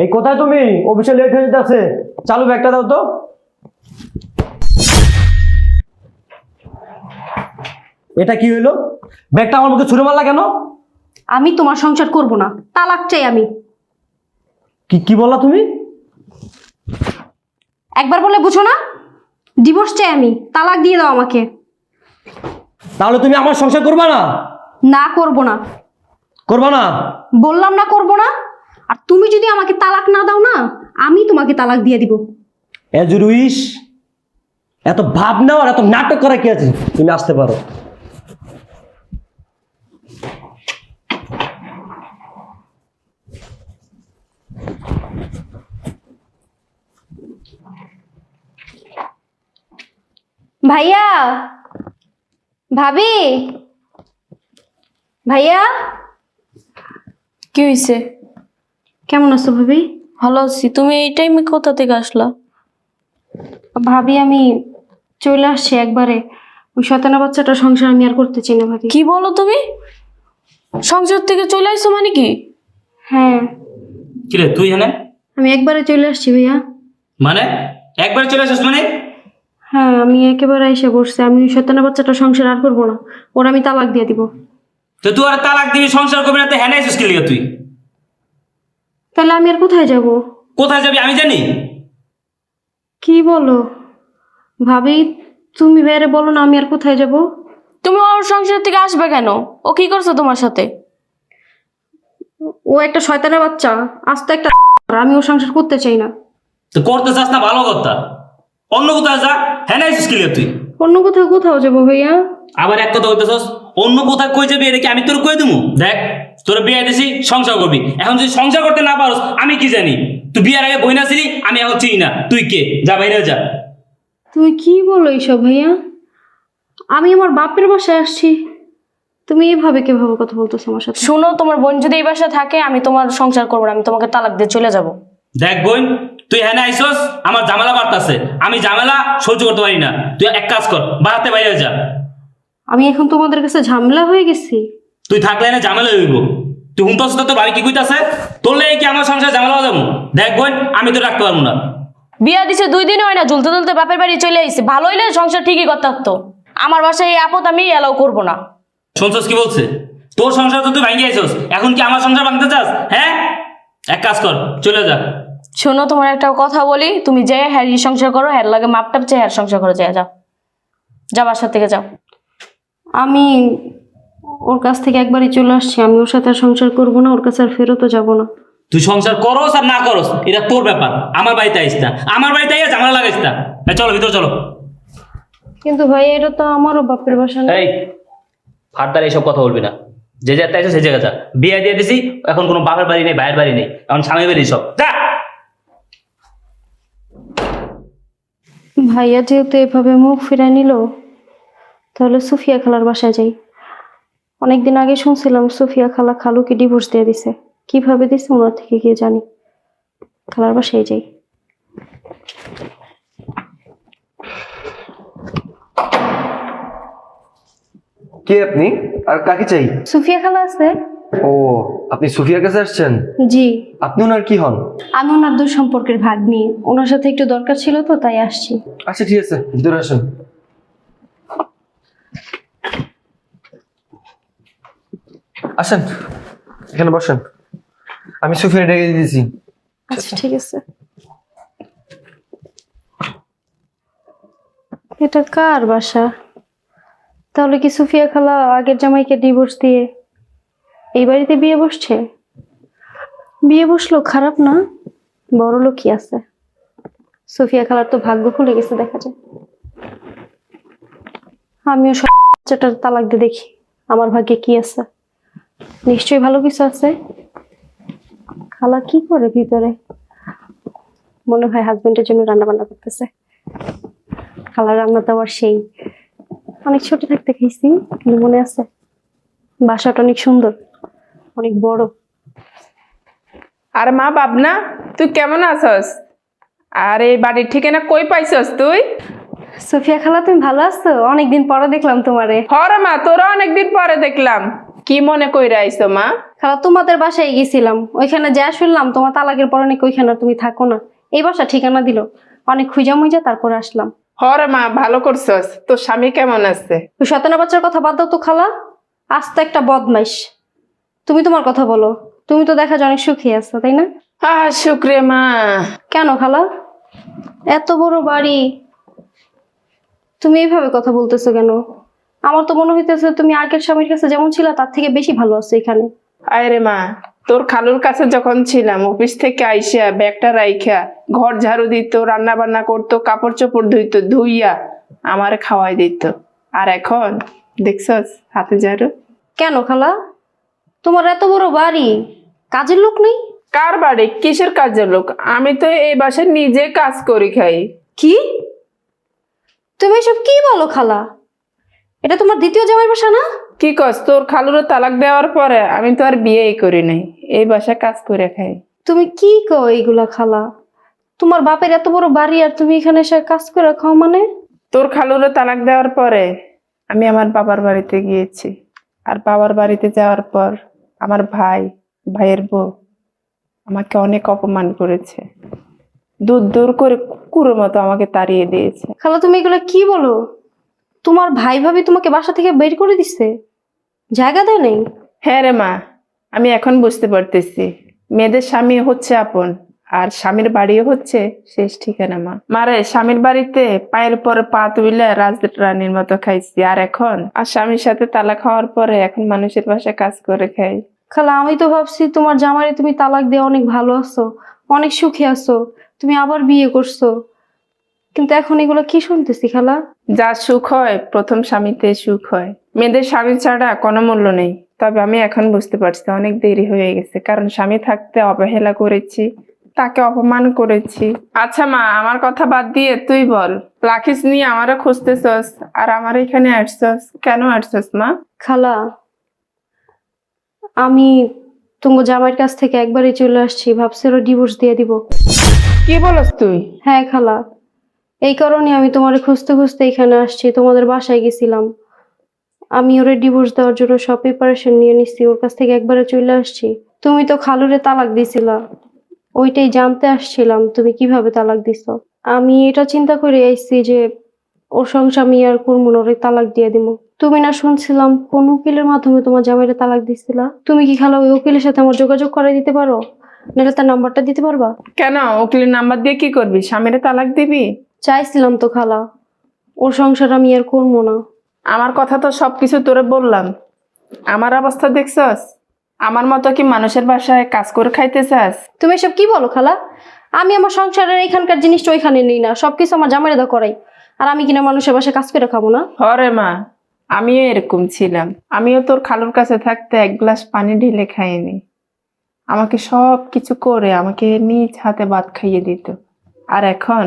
এই কোথায় তুমি? অফিসে লেট হয়ে যেতেছে। চালু ব্যাগটা দাও তো। এটা কি হইল? ব্যাগটা আমার মুখে ছুড়ে মারলা কেন? আমি তোমার সংসার করব না। তালাক চাই আমি। কি কি বললা তুমি? একবার বলে বুঝো না। ডিভোর্স চাই আমি। তালাক দিয়ে দাও আমাকে। তাহলে তুমি আমার সংসার করবা না? না করব না। করবা না? বললাম না করব না। আর তুমি যদি আমাকে তালাক না দাও না আমি তোমাকে তালাক দিয়ে দিব। এজ উইশ এত ভাব নাও আর এত নাটক করা কি আছে? তুমি আসতে পারো। ভাইয়া ভাবি ভাইয়া? কি হয়েছে কেমন আছো ভাবি? ভালো আছি। তুমি এই টাইমে কোথা থেকে আসলা? ভাবি আমি চলে আসছি একবারে। ওই শতানা বাচ্চাটা সংসার আমি আর করতে চাই না ভাবি। কি বলো তুমি? সংসার থেকে চলে আসছো মানে কি? হ্যাঁ। কিরে তুই এখানে? আমি একবারে চলে আসছি ভাইয়া। মানে? একবার চলে আসিস মানে? হ্যাঁ আমি একেবারে এসে বসছি। আমি ওই শতানা বাচ্চাটা সংসার আর করব না। ওর আমি তালাক দিয়ে দিব। তো তুই আর তালাক দিবি সংসার করবি না তো হ্যাঁ আইসিস কি লিগা তুই? তাহলে আমি আর কোথায় যাব? কোথায় যাবি আমি জানি। কি বলো? ভাবি তুমি বাইরে বলো না আমি আর কোথায় যাব? তুমি ওর সংসার থেকে আসবে কেন? ও কি করছ তোমার সাথে? ও একটা শয়তানের বাচ্চা আজ তো একটা আমি ও সংসার করতে চাই না। তো করতে চাস না ভালো কথা। অন্য কোথায় যা হ্যাঁ আইসিস কি তুই? অন্য কোথাও কোথাও যাব ভাইয়া। আবার এক কথা হইতেছস অন্য কোথায় কই যাবি এটা কি আমি তোর কই দিমু? দেখ। তোর বিয়ে দিছি সংসার করবি। এখন যদি সংসার করতে না পারস আমি কি জানি? তুই বিয়ের আগে বই না ছিলি আমি এখন চিনি না। তুই কে? যা বাইরে যা। তুমি কি বলো এইসব ভাইয়া? আমি আমার বাপের বাসায় আসছি। তুমি এইভাবে কীভাবে কথা বলতেছো আমার সাথে? শোনো তোমার বোন যদি এই বাসায় থাকে আমি তোমার সংসার করব না আমি তোমাকে তালাক দিয়ে চলে যাব। দেখ বোন তুই হ্যাঁ আইসস আমার ঝামেলা বাড়তাছে। আমি ঝামেলা সহ্য করতে পারি না। তুই এক কাজ কর বাড়াতে বাইরে যা। আমি এখন তোমাদের কাছে ঝামেলা হয়ে গেছি। তুই থাকলে না ঝামেলা হইব। তুই হুমতাস তো তোর ভাবি কি কইতাছে? তোর লেগে কি আমার সংসার ঝামেলা যাব? দেখ বোন আমি তো রাখতে পারব না। বিয়া দিছে দুই দিন হয় না ঝুলতে ঝুলতে বাপের বাড়ি চলে আইছে। ভালো হইলে সংসার ঠিকই করতে পারতো আমার বাসায় এই আপদ আমি এলাও করব না। শুনছস কি বলছে? তোর সংসার তো তুই ভাঙিয়ে আইসস এখন কি আমার সংসার ভাঙতে চাস? হ্যাঁ? এক কাজ কর চলে যা। শোনো তোমার একটা কথা বলি। তুমি যে হ্যার সংসার করো হ্যার লাগে মাপটাপ চেয়ে হ্যার সংসার করো যায় যাও। যা বাসার থেকে যাও। আমি ওর কাছ থেকে একবারই চলে আসছি। আমি ওর সাথে আর সংসার করব না ওর কাছে আর ফেরতও যাব না। তুই সংসার করস আর না করস এটা তোর ব্যাপার। আমার বাড়িতে আইস না। আমার বাড়িতে আইয়া ঝামেলা লাগাইস না। এই চলো ভিতর চলো। কিন্তু ভাই এটা তো আমারও বাপের বাসা না। এই ফারদার এইসব কথা বলবি না। যে যাতে আইসো সেই জায়গা যা। বিয়ে দিয়ে দিছি এখন কোনো বাপের বাড়ি নেই ভাইয়ের বাড়ি নেই। এখন স্বামী বাড়ি সব। যা! ভাইয়া যেহেতু এভাবে মুখ ফিরায় নিল তাহলে সুফিয়া খালার বাসায় যাই। অনেকদিন আগে শুনছিলাম সুফিয়া খালা খালুকে ডিভোর্স দিয়ে দিছে। কীভাবে দিছে ওনার থেকে গিয়ে জানি? খালার বাসায় যাই। কে আপনি? আর কাকে চাই? সুফিয়া খালা আছে। ও আপনি সুফিয়ার কাছে আসছেন? জি। আপনি ওনার কি হন? আমি ওনার দুই সম্পর্কের ভাগ নিয়ে ওনার সাথে একটু দরকার ছিল তো তাই আসছি। আচ্ছা ঠিক আছে ভিতরে আসেন। আসেন, এখানে বসেন। আমি সুফিয়া ডেকে দিয়েছি আচ্ছা ঠিক আছে। এটা কার বাসা? তাহলে কি সুফিয়া খালা আগের জামাইকে ডিভোর্স দিয়ে এই বাড়িতে বিয়ে বসছে? বিয়ে বসল খারাপ না? বড় লোকই আছে। সুফিয়া খালার তো ভাগ্য খুলে গেছে, দেখা যায়। আমিও সব তালাক দিয়ে দেখি, আমার ভাগ্যে কি আছে। নিশ্চয়ই ভালো কিছু আছে। খালা কি করে ভিতরে? মনে হয় হাজবেন্ডের জন্য রান্না বান্না করতেছে। খালার রান্না তো আবার সেই। অনেক ছোট থাকতে খেয়েছি কিন্তু মনে আছে। বাসাটা অনেক সুন্দর অনেক বড়। আর মা বাবনা তুই কেমন আছস? আর এই বাড়ির ঠিকানা কই পাইছস তুই? সোফিয়া খালা তুমি ভালো আছো? অনেকদিন পরে দেখলাম তোমারে। হরে মা তোরা অনেকদিন পরে দেখলাম। কি মনে কইরা আইছো মা? খালা তোমাদের বাসায় গেছিলাম। ওইখানে যা শুনলাম তোমার তালাকের পর নাকি ওইখানে আর তুমি থাকো না। এই বাসা ঠিকানা দিল। অনেক খুঁজা মুইজা তারপর আসলাম। হরে মা ভালো করছস। তোর স্বামী কেমন আছে? ওই সতেনা বাচ্চার কথা বাদ দাও তো খালা। আস্তে একটা বদমাইশ। তুমি তোমার কথা বলো। তুমি তো দেখা যায় অনেক সুখী আছো তাই না? আহ শুক্রে মা। কেন খালা? এত বড় বাড়ি। তুমি এইভাবে কথা বলতেছো কেন? আমার তো মনে হইতেছে তুমি আগের স্বামীর কাছে যেমন ছিল তার থেকে বেশি ভালো আছো এখানে। আরে মা তোর খালুর কাছে যখন ছিলাম অফিস থেকে আইসা ব্যাগটা রাইখা ঘর ঝাড়ু দিত রান্না বান্না করতো কাপড় চোপড় ধুইত ধুইয়া আমার খাওয়াই দিত। আর এখন দেখছস হাতে ঝাড়ু। কেন খালা? তোমার এত বড় বাড়ি কাজের লোক নেই? কার বাড়ি? কিসের কাজের লোক? আমি তো এই বাসায় নিজে কাজ করি খাই। কি? তুমি এসব কি বলো খালা? এটা তোমার দ্বিতীয় জামাই বাসা না? কি কস তোর খালুরও তালাক দেওয়ার পরে আমি তো আর বিয়েই করি নাই। এই বাসায় কাজ করে খাই। তুমি কি কো এইগুলা খালা? তোমার বাপের এত বড় বাড়ি আর তুমি এখানে এসে কাজ করে খাও মানে? তোর খালুরও তালাক দেওয়ার পরে আমি আমার বাবার বাড়িতে গিয়েছি। আর বাবার বাড়িতে যাওয়ার পর আমার ভাই ভাইয়ের বউ আমাকে অনেক অপমান করেছে। দূর দূর করে কুকুরের মতো আমাকে তাড়িয়ে দিয়েছে। খালা তুমি এগুলা কি বলো? তোমার ভাই ভাবি তোমাকে বাসা থেকে বের করে দিছে? জায়গা দেয় নেই? হ্যাঁ রে মা আমি এখন বুঝতে পারতেছি। মেয়েদের স্বামী হচ্ছে আপন আর স্বামীর বাড়িও হচ্ছে শেষ ঠিকানা মা। মারে স্বামীর বাড়িতে পায়ের পর পা তুলে রাজরানীর মতো খাইছি আর এখন? আর স্বামীর সাথে তালা খাওয়ার পরে এখন মানুষের বাসায় কাজ করে খাই। খালা আমি তো ভাবছি তোমার জামাইরে তুমি তালাক দিয়ে অনেক ভালো আছো অনেক সুখী আছো। তুমি আবার বিয়ে করছ। কিন্তু এখন এগুলো কি শুনতেছি খালা? যা সুখ হয় প্রথম স্বামীতে সুখ হয়। মেয়েদের স্বামী ছাড়া কোনো মূল্য নেই। তবে আমি এখন বুঝতে পারছি অনেক দেরি হয়ে গেছে। কারণ স্বামী থাকতে অবহেলা করেছি তাকে অপমান করেছি। আচ্ছা মা আমার কথা বাদ দিয়ে তুই বল। লাখিস নিয়ে আমারও খুঁজতেছস আর আমার এখানে আসছস। কেন আসছস মা? খালা আমি তোমার জামাইয়ের কাছ থেকে একবারই চলে আসছি। ভাবছি ডিভোর্স দিয়ে দিব। কি বলস তুই? হ্যাঁ খালা। এই কারণে আমি তোমারে খুঁজতে খুঁজতে এখানে আসছি, তোমাদের বাসায় গেছিলাম। আমি ওরে ডিভোর্স দেওয়ার জন্য সব প্রিপারেশন নিয়ে নিচ্ছি ওর কাছ থেকে একবারে চলে আসছি। তুমি তো খালুরে তালাক দিছিলা, ওইটাই জানতে আসছিলাম, তুমি কীভাবে তালাক দিছো? আমি এটা চিন্তা করে আইছি যে ওর সংসার আমি আর করব ওরে তালাক দিয়ে দিব তুমি না শুনছিলাম কোন উকিলের মাধ্যমে তোমার জামাইরে তালাক দিছিলা? তুমি কি খালা ওই উকিলের সাথে আমার যোগাযোগ করে দিতে পারো? নাহলে তার নাম্বারটা দিতে পারবা? কেন? উকিলের নাম্বার দিয়ে কি করবি? স্বামীরে তালাক দিবি? চাইছিলাম তো খালা। ওর সংসার আমি আর করব না। আমার কথা তো সবকিছু তোরে বললাম। আমার অবস্থা দেখছস? আমার মতো কি মানুষের বাসায় কাজ করে খাইতে চাস তুমি এসব কি বলো খালা? আমি আমার সংসারের এখানকার জিনিসটা ওইখানে নিই না। সবকিছু আমার জামাইরে করাই। আর আমি কিনা মানুষের বাসায় কাজ করে খাব না। হরে মা আমিও এরকম ছিলাম। আমিও তোর খালুর কাছে থাকতে এক গ্লাস পানি ঢেলে খাইনি। আমাকে সব কিছু করে আমাকে নিজ হাতে ভাত খাইয়ে দিত। আর এখন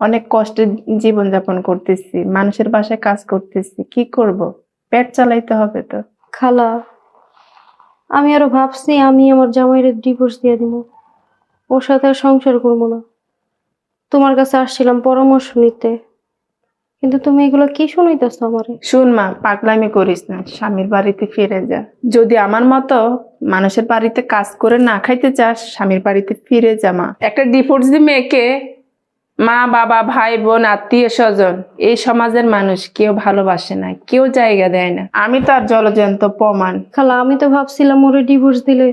অনেক কষ্টে জীবনযাপন করতেছি মানুষের বাসায় কাজ করতেছি কি করব? পেট চালাইতে হবে তো। খালা আমি আরও ভাবছি আমি আমার জামাইরে ডিভোর্স দিয়ে দিব ওর সাথে আর সংসার করব না। তোমার কাছে আসছিলাম পরামর্শ নিতে কিন্তু তুমি এগুলো কি শুনাইতেছো আমারে? শুন মা পাগলামি করিস না স্বামীর বাড়িতে ফিরে যা। যদি আমার মতো মানুষের বাড়িতে কাজ করে না খাইতে চাস স্বামীর বাড়িতে ফিরে যা মা। একটা ডিভোর্স দি মেয়েকে মা বাবা ভাই বোন আত্মীয় স্বজন এই সমাজের মানুষ কেউ ভালোবাসে না কেউ জায়গা দেয় না। আমি তার জলজন্ত প্রমাণ। খালা আমি তো ভাবছিলাম ওরে ডিভোর্স দিলে।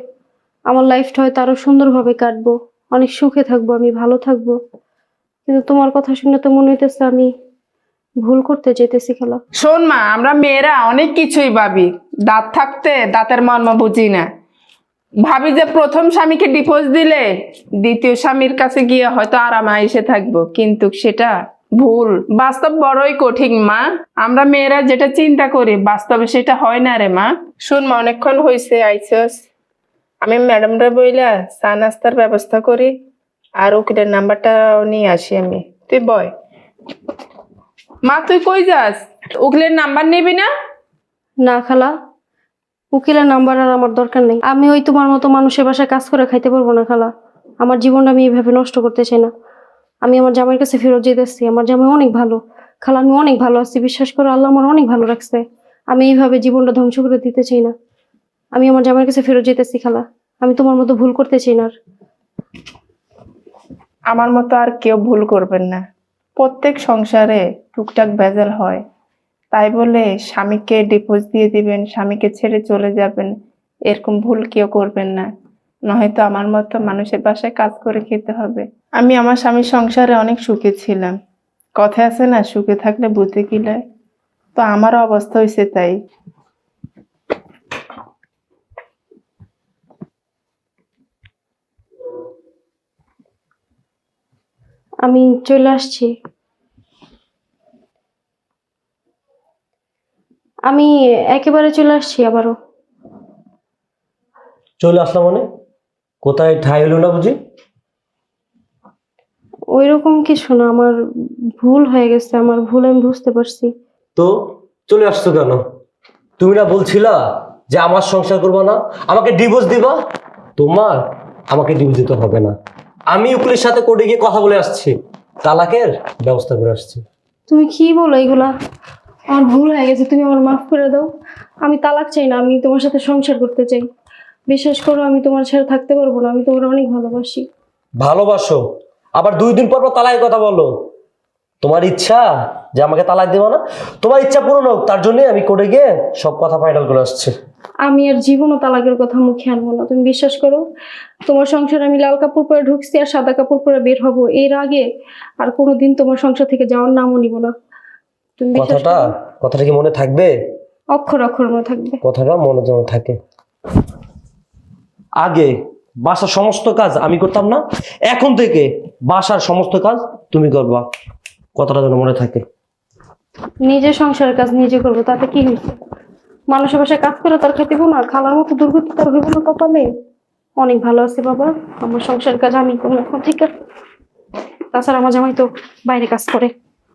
আমার লাইফটা হয়তো আরও সুন্দরভাবে কাটবো। অনেক সুখে থাকব আমি ভালো থাকব। কিন্তু তোমার কথা শুনে তো মনে হইতেছে আমি ভুল করতে যেতেছি খালা। শোন মা আমরা মেয়েরা অনেক কিছুই ভাবি। দাঁত থাকতে দাঁতের মর্ম বুঝি না। ভাবি যে প্রথম স্বামীকে ডিভোর্স দিলে দ্বিতীয় স্বামীর কাছে গিয়ে হয়তো আরাম এসে থাকব। কিন্তু সেটা ভুল। বাস্তব বড়ই কঠিন মা। আমরা মেয়েরা যেটা চিন্তা করি বাস্তবে সেটা হয় না রে মা। শুন মা অনেকক্ষণ হয়েছে আইসস আমি ম্যাডামরা বইলা চা নাস্তার ব্যবস্থা করি আর উকিলের নাম্বারটা নিয়ে আসি আমি। তুই বয়। মা তুই কই যাস? উকিলের নাম্বার নিবি না? না খালা। উকিলের নাম্বার আর আমার দরকার নেই। আমি ওই তোমার মতো মানুষের বাসায় কাজ করে খাইতে পারব না, খালা। আমার জীবনটা আমি এইভাবে নষ্ট করতে চাই না। আমি আমার জামাইয়ের কাছে ফেরত যেতে যেতেছি। আমার জামাই অনেক ভালো। খালা, আমি অনেক ভালো আছি। বিশ্বাস করো, আল্লাহ আমার অনেক ভালো রাখছে। আমি এইভাবে জীবনটা ধ্বংস করে দিতে চাই না। আমি আমার জামাইয়ের কাছে ফেরত যেতেছি, খালা। আমি তোমার মতো ভুল করতে চাই না। আমার মতো আর কেউ ভুল করবেন না। প্রত্যেক সংসারে টুকটাক ভেজাল হয়। তাই বলে স্বামীকে ডিভোর্স দিয়ে দিবেন, স্বামীকে ছেড়ে চলে যাবেন, এরকম ভুল কেউ করবেন না। নয়তো আমার মতো মানুষের বাসায় কাজ করে খেতে হবে। আমি আমার স্বামীর সংসারে অনেক সুখে ছিলাম। কথা আছে না, সুখে থাকলে বুঝতে গিলে তো আমারও অবস্থা হয়েছে তাই। আমি চলে আসছি। আমি একেবারে চলে আসছি আবারও। চলে আসলাম মানে? কোথায় ঠাই হলো না বুঝি? ওই রকম কিছু না আমার ভুল হয়ে গেছে আমার ভুল আমি বুঝতে পারছি। তো চলে আসছো কেন? তুমি না বলছিলা যে আমার সংসার করবা না আমাকে ডিভোর্স দিবা? তোমার আমাকে ডিভোর্স দিতে হবে না। আমি উকিলের সাথে কোর্টে গিয়ে কথা বলে আসছি তালাকের ব্যবস্থা করে আসছি। তুমি কি বলো এগুলা? আমার ভুল হয়ে গেছে তুমি আমার মাফ করে দাও। আমি তালাক চাই না আমি তোমার সাথে সংসার করতে চাই। বিশ্বাস করো আমি তোমার ছাড়া থাকতে পারব না আমি তোমার অনেক ভালোবাসি। ভালোবাসো। আবার দুই দিন পর পর তালাকের কথা বলো। তোমার ইচ্ছা যে আমাকে তালাক দেবো না? তোমার ইচ্ছা পূরণ হোক তার জন্যই আমি কোর্টে গিয়ে সব কথা ফাইনাল করে আসছি। আমি আর জীবনও তালাকের কথা মুখে আনব না তুমি বিশ্বাস করো? তোমার সংসার আমি লাল কাপড় পরে ঢুকছি আর সাদা কাপড় পরে বের হব। এর আগে আর কোনো দিন তোমার সংসার থেকে যাওয়ার নামও নিব না। তুমি বিশ্বাস কথাটা? করো? কথাটা কি মনে থাকবে? অক্ষর অক্ষর মনে থাকবে। কথাটা মনে যেন থাকে। আগে বাসার সমস্ত কাজ আমি করতাম না এখন থেকে বাসার সমস্ত কাজ তুমি করবা। কথাটা যেন মনে থাকে। নিজে সংসারের কাজ নিজে করব তাতে কি হয়েছে? মানুষের বাসায় কাজ করে তার খেতে না খালার মতো দুর্গতি তার হইব না কপালে। অনেক ভালো আছে বাবা আমার সংসারের কাজ আমি করব এখন ঠিক আছে তাছাড়া আমার জামাই তো বাইরে কাজ করে।